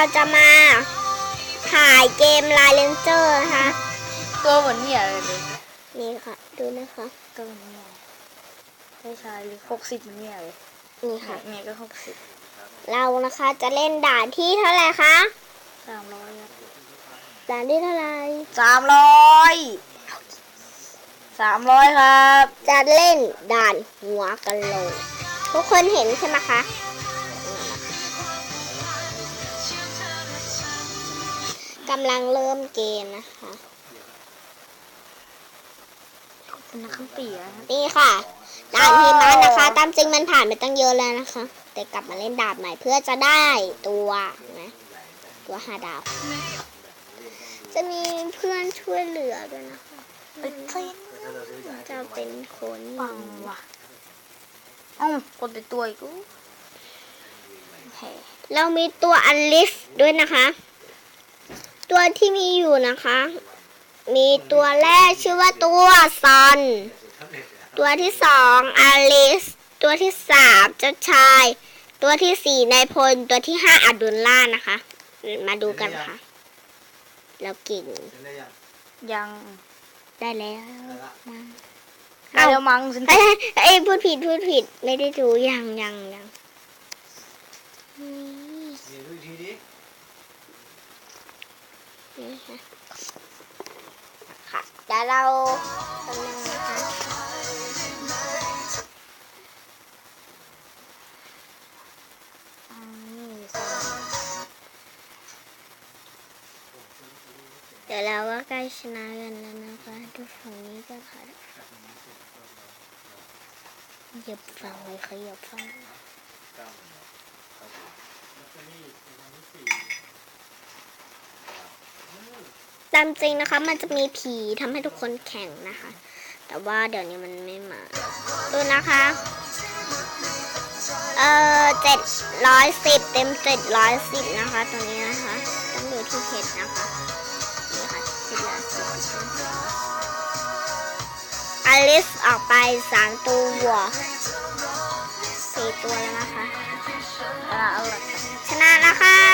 เราจะมาถ่ายเกมลายเลนเจอร์นะคะตัวเหมือนเนี่ยเลยเลย นี่ค่ะ ดูนะคะตัวเหมือนเนี่ยใช่ใช่เลยหกสิบเนี่ยเลย นี่ค่ะค่ะเนี่ยก็หกสิบเรานะคะจะเล่นด่านที่เท่าไหร่คะสามร้อยครับด่านที่เท่าไหร่สามร้อยสามร้อยครับ จะเล่นด่านหัวกะโหลกทุกคนเห็นใช่ไหมคะ กำลังเริ่มเกมนะคะเป็นนักขันตีนะครับนี่ค่ะด่านหิมะนะคะ ตามจริงมันผ่านไปตั้งเยอะแล้วนะคะ แต่กลับมาเล่นดาบใหม่เพื่อจะได้ตัวนะตัวห้าดาวจะมีเพื่อนช่วยเหลือด้วยนะคะเป็นเส้นจะเป็นคนปังว่ะเอ้ากดติดตัวอีกอู้แหมเรามีตัวอลิสด้วยนะคะ ตัวที่มีอยู่นะคะ มีตัวแรกชื่อว่าตัวซอน ตัวที่สองอลิส ตัวที่สามเจ้าชาย ตัวที่สี่นายพล ตัวที่ห้าอับดุลล่านะคะ มาดูกันค่ะเราเก่งยังได้แล้วมา ได้แล้วมั้งสินเอ้ยเอ้ยพูดผิดพูดผิดไม่ได้ดูยังยังยังนี่ นี่ดูอีกทีดิ นี่ค่ะค่ะเดี๋ยวเรากำลังนะคะเดี๋ยวเราก็ใกล้ชนะกันแล้วนะคะดูฝั่งนี้กันค่ะหยียบฝั่งเลยค่ะหยียบฝั่งามจริงนะคะ มันจะมีผีทำให้ทุกคนแข่งนะคะ แต่ว่าเดี๋ยวนี้มันไม่มา ดูนะคะ เออเจ็ดร้อยสิบเต็มเจ็ดร้อยสิบนะคะ ตัวนี้นะคะ ต้องดูที่เพจนะคะนี่ค่ะเจ็ดร้อยสิบอลิสออกไปสามตัวสี่ตัวแล้วนะคะอ่าเอาละชนะแล้วค่ะ